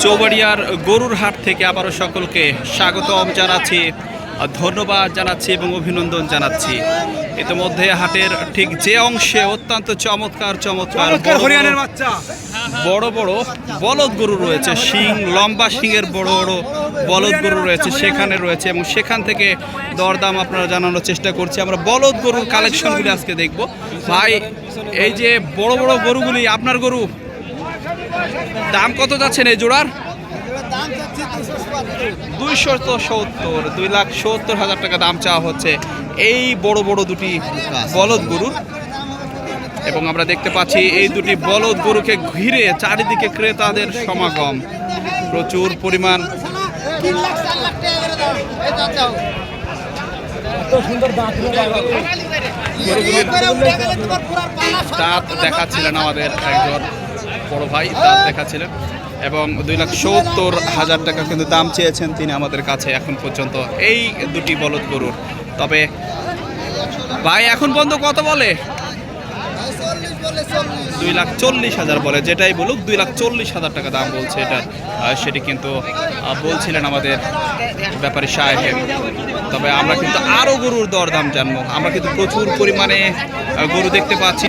চৌবাড়িয়ার গরুর হাট থেকে আবারও সকলকে স্বাগতম জানাচ্ছি ধন্যবাদ জানাচ্ছি এবং অভিনন্দন জানাচ্ছি। ইতিমধ্যে হাটের ঠিক যে অংশে অত্যন্ত চমৎকার চমৎকার বড় বড়- হরিয়ানের বাচ্চা। বড় বড় বলদ গরু রয়েছে শিং লম্বা শিংয়ের বড় বড় বলদ গরু রয়েছে সেখানে রয়েছে এবং সেখান থেকে দরদাম আপনারা জানানোর চেষ্টা করছি। আমরা বলদ গরুর কালেকশনগুলি আজকে দেখব। ভাই এই যে বড় বড় গরুগুলি আপনার গরু? দাম কত যাচ্ছেন এই জোড়ার? দুইশো সত্তর দুই লাখ সত্তর হাজার টাকা দাম চাওয়া হচ্ছে এই বড় বড় দুটি বলদ গরুর। এবং আমরা দেখতে পাচ্ছি এই দুটি বলদ গরুকে ঘিরে চারিদিকে ক্রেতাদের সমাগম। প্রচুর পরিমাণ দাঁত দেখাচ্ছিলেন আমাদের একজন। বড় ভাই, দাঁত দেখাচ্ছিলেন এবং দুই লাখ সত্তর হাজার টাকা কিন্তু দাম চেয়েছেন তিনি আমাদের কাছে এখন পর্যন্ত। এই দুটি বলদ গরুর। তবে ভাই এখন পর্যন্ত কত বলে? দুই লাখ চল্লিশ হাজার বলে, যেটাই বলুক, দুই লাখ চল্লিশ হাজার টাকা দাম বলছে এটা। সেটি কিন্তু বলছিলেন আমাদের ব্যাপারী সাহেব। তবে আমরা কিন্তু আরও গরুর দর দাম জানব। আমরা কিন্তু প্রচুর পরিমাণে গরু দেখতে পাচ্ছি।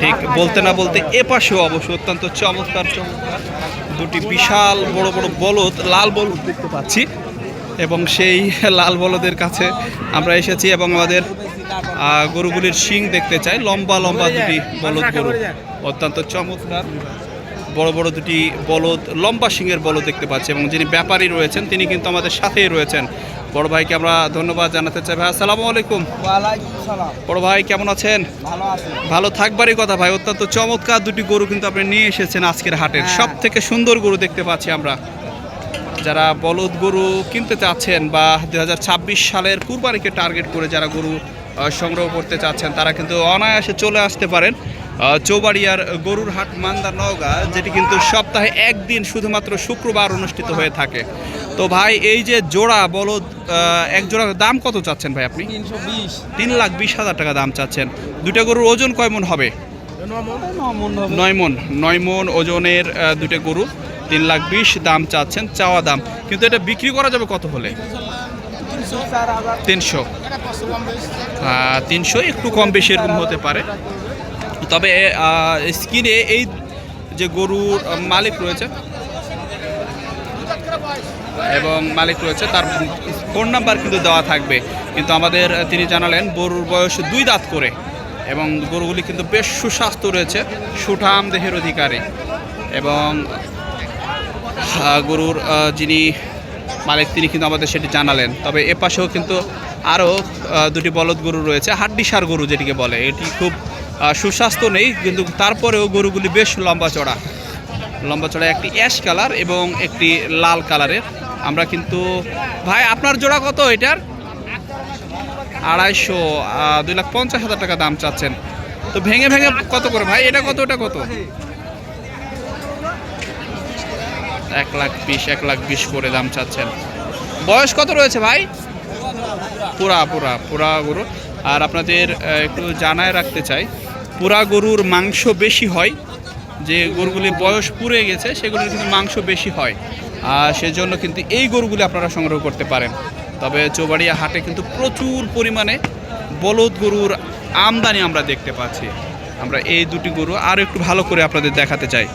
ঠিক বলতে না বলতে এ পাশেও অবশ্য অত্যন্ত চমৎকার চমৎকার দুটি বিশাল বড় বড় বলদ, লাল বলদ দেখতে পাচ্ছি। এবং সেই লাল বলদের কাছে আমরা এসেছি এবং আমাদের গরুগুলির শিং দেখতে চাই। লম্বা লম্বা দুটি বলদ গরু। অত্যন্ত চমৎকার। বড় বড় দুটি বলদ লম্বা শিংয়ের বলদ দেখতে পাচ্ছি এবং যিনি ব্যাপারী রয়েছেন তিনি কিন্তু আমাদের সাথেই রয়েছেন। বড় ভাইকে আমরা ধন্যবাদ জানাতে চাই। ভাই আসসালামু আলাইকুম। বড় ভাই কেমন আছেন? ভালো থাকবারই কথা ভাই। অত্যন্ত চমৎকার দুটি গরু কিন্তু আপনি নিয়ে এসেছেন আজকের হাটের। হ্যাঁ। সব থেকে সুন্দর গরু দেখতে পাচ্ছি আমরা। যারা বলদ গরু কিনতে চাচ্ছেন বা দু হাজার ছাব্বিশ সালের কুরবানিকে টার্গেট করে যারা গরু সংগ্রহ করতে চাচ্ছেন তারা কিন্তু অনায়াসে চলে আসতে পারেন চৌবাড়িয়ার গরুর হাট মান্দা নওগাঁ যেটি কিন্তু সপ্তাহে একদিন শুধুমাত্র শুক্রবার অনুষ্ঠিত হয়ে থাকে। তো ভাই এই যে জোড়া বলদ এক জোড়ার দাম কত চাচ্ছেন ভাই আপনি? তিনশো বিশ। তিন লাখ বিশ হাজার টাকা দাম চাচ্ছেন। দুটা গরুর ওজন কয় মন হবে? নয় মন। নয় মন ওজনের দুটো গরু। তিন লাখ বিশ দাম চাচ্ছেন চাওয়া দাম। কিন্তু এটা বিক্রি করা যাবে কত হলে? তিনশো। তিনশো একটু কম বেশি এরকম হতে পারে। তবে স্কিনে এই যে গরুর মালিক রয়েছে, এবং মালিক রয়েছে, তার ফোন নাম্বার কিন্তু দেওয়া থাকবে। কিন্তু আমাদের তিনি জানালেন, গরুর বয়স দুই দাঁত করে, এবং গরুগুলি কিন্তু বেশ সুস্বাস্থ্য রয়েছে, সুঠাম দেহের অধিকারী। এবং গরুর যিনি মালিক, তিনি কিন্তু আমাদের সেটি জানালেন। তবে এ পাশেও কিন্তু আরও দুটি বলদ গরু রয়েছে, হাড্ডিসার গরু যেটিকে বলে। এটি খুব সুস্বাস্থ্য নেই, কিন্তু তারপরেও গরুগুলি বেশ লম্বা চড়া। লম্বা চড়া একটি অ্যাশ কালার এবং একটি লাল কালারের। আমরা কিন্তু, ভাই, আপনার জোড়া কত এটার? আড়াইশো দুই লাখ পঞ্চাশ হাজার টাকা দাম চাচ্ছেন। তো ভেঙে ভেঙে কত করে, ভাই? এটা কত ওটা কত? এক লাখ বিশ, এক লাখ বিশ করে দাম চাচ্ছেন। বয়স কত রয়েছে ভাই? পুরা পুরা পুরা গরু। আর আপনাদের একটু জানায় রাখতে চাই, পুরা গরুর মাংস বেশি হয়, যে গরুগুলি বয়স পুড়ে গেছে, সেগুলির কিন্তু মাংস বেশি হয়। আর সেজন্য কিন্তু এই গরুগুলি আপনারা সংগ্রহ করতে পারেন। তবে চৌবাড়িয়া হাটে কিন্তু প্রচুর পরিমাণে বলদ গরুর আমদানি আমরা দেখতে পাচ্ছি। আমরা এই দুটি গরু আরও একটু ভালো করে আপনাদের দেখাতে চাই।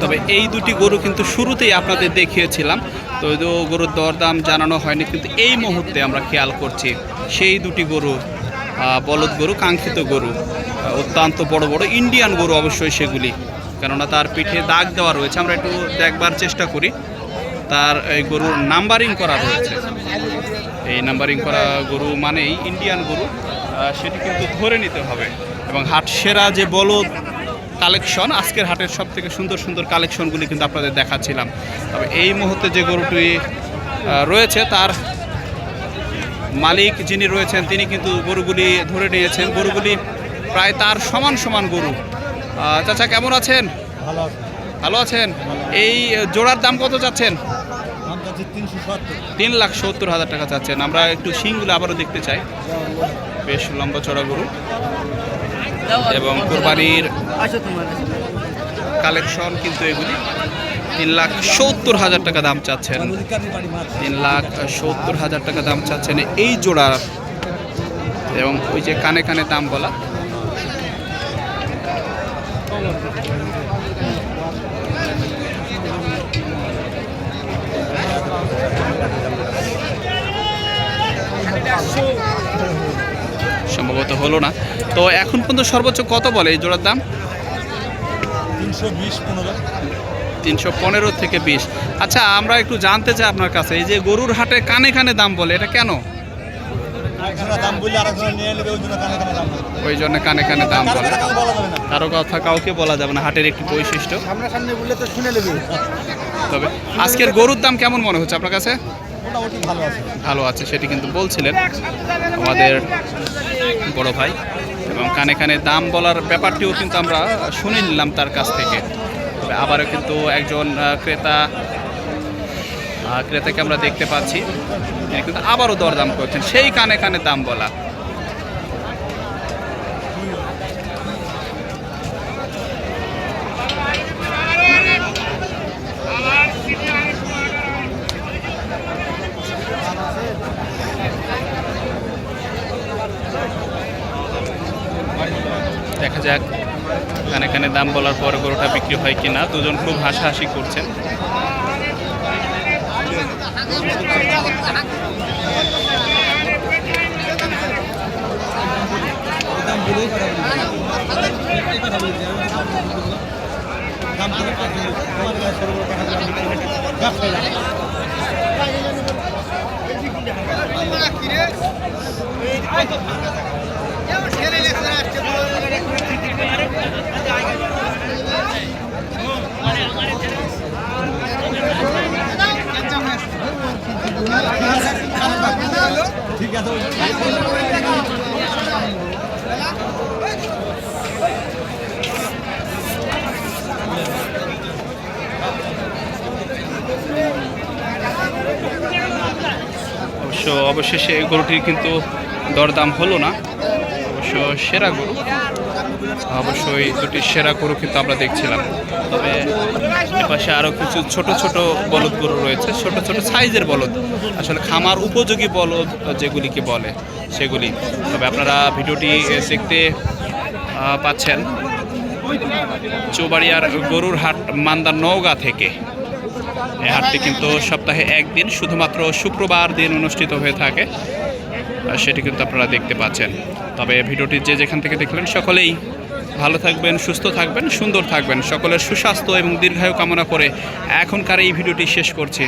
তবে এই দুটি গরু কিন্তু শুরুতেই আপনাদের দেখিয়েছিলাম। তো গরুর দরদাম জানানো হয়নি, কিন্তু এই মুহূর্তে আমরা খেয়াল করছি সেই দুটি গরু বলদ গরু, কাঙ্ক্ষিত গরু অত্যন্ত বড় বড় ইন্ডিয়ান গরু অবশ্যই সেগুলি। কেননা তার পিঠে দাগ দেওয়া রয়েছে, আমরা একটু দেখবার চেষ্টা করি। তার এই গরুর নাম্বারিং করা রয়েছে। এই নাম্বারিং করা গরু মানেই ইন্ডিয়ান গরু সেটি কিন্তু ধরে নিতে হবে। এবং হাট সেরা যে বলদ কালেকশন আজকের হাটের সব থেকে সুন্দর সুন্দর কালেকশনগুলি কিন্তু আপনাদের দেখাচ্ছিলাম। তবে এই মুহূর্তে যে গরুটি রয়েছে তার মালিক যিনি রয়েছেন তিনি কিন্তু গরুগুলি ধরে নিয়েছেন। গরুগুলি প্রায় তার সমান সমান গরু। চাচা কেমন আছেন? ভালো ভালো আছেন? এই জোড়ার দাম কত চাচ্ছেন? তিনশো তিন লাখ সত্তর হাজার টাকা চাচ্ছেন। আমরা একটু শিংগুলো আবারও দেখতে চাই। বেশ লম্বা চড়া গরু। এবং কোরবানির কালেকশন কিন্তু এগুলি। তিন লাখ সত্তর হাজার টাকা দাম চাচ্ছেন। তিন লাখ সত্তর হাজার টাকা দাম চাচ্ছেন এই জোড়ার এবং ওই যে কানে কানে দাম বলা। সম্ভবত হলো না। তো এখন পর্যন্ত সর্বোচ্চ কত বলে এই জোড়ার দাম? তিনশো বিশ পনেরো। তিনশো পনেরো থেকে বিশ। আচ্ছা আমরা একটু জানতে চাই আপনার কাছে এই যে গরুর হাটে কানে কানে দাম বলে এটা কেন? ওই জন্য কানে কানে দাম বলে। ওই জন্য কানে কানে দাম কারও বলে। কথা কাউকে বলা যাবে না। হাটের একটি বৈশিষ্ট্য। সামনাসামনি বললে তো শুনে নেবে। তবে আজকের গরুর দাম কেমন মনে হচ্ছে আপনার কাছে? ভালো আছে। ভালো আছে সেটি কিন্তু বলছিলেন আমাদের বড় ভাই। এবং কানে কানে দাম বলার ব্যাপারটিও কিন্তু আমরা শুনে নিলাম তার কাছ থেকে। আবারও কিন্তু একজন ক্রেতা ক্রেতাকে আমরা দেখতে পাচ্ছি। কিন্তু আবারও দরদাম করছেন। সেই কানে কানে দাম বলা। যাক। কানে কানে দাম বলার পর গরুটা বিক্রি হয় কিনা। দুজন খুব হাসাহাসি করছেন দাম করে পাঁচ দিন। তোমার কাছে সরু বড় টাকা দিলাম। ব্যবসা যায়। অবশ্য অবশেষে গরুটির কিন্তু দরদাম হলো না। অবশ্য সেরা গরু। অবশ্যই দুটি সেরা গরু কিন্তু আমরা দেখছিলাম। তবে এপাশে আরও কিছু ছোট ছোট বলদ গরু রয়েছে, ছোট ছোট সাইজের বলদ। আসলে খামার উপযোগী বলদ যেগুলিকে বলে সেগুলি। তবে আপনারা ভিডিওটি দেখতে পাচ্ছেন চৌবাড়িয়ার গরুর হাট মান্দা নওগাঁ থেকে। এই হাটটি কিন্তু সপ্তাহে একদিন, শুধুমাত্র শুক্রবার দিন অনুষ্ঠিত হয়ে থাকে। সেটি কিন্তু আপনারা দেখতে পাচ্ছেন। তবে ভিডিওটি যে যেখান থেকে দেখলেন সকলেই ভালো থাকবেন, সুস্থ থাকবেন, সুন্দর থাকবেন। সকলের সুস্বাস্থ্য এবং দীর্ঘায়ু কামনা করে এখনকার এই ভিডিওটি শেষ করছি।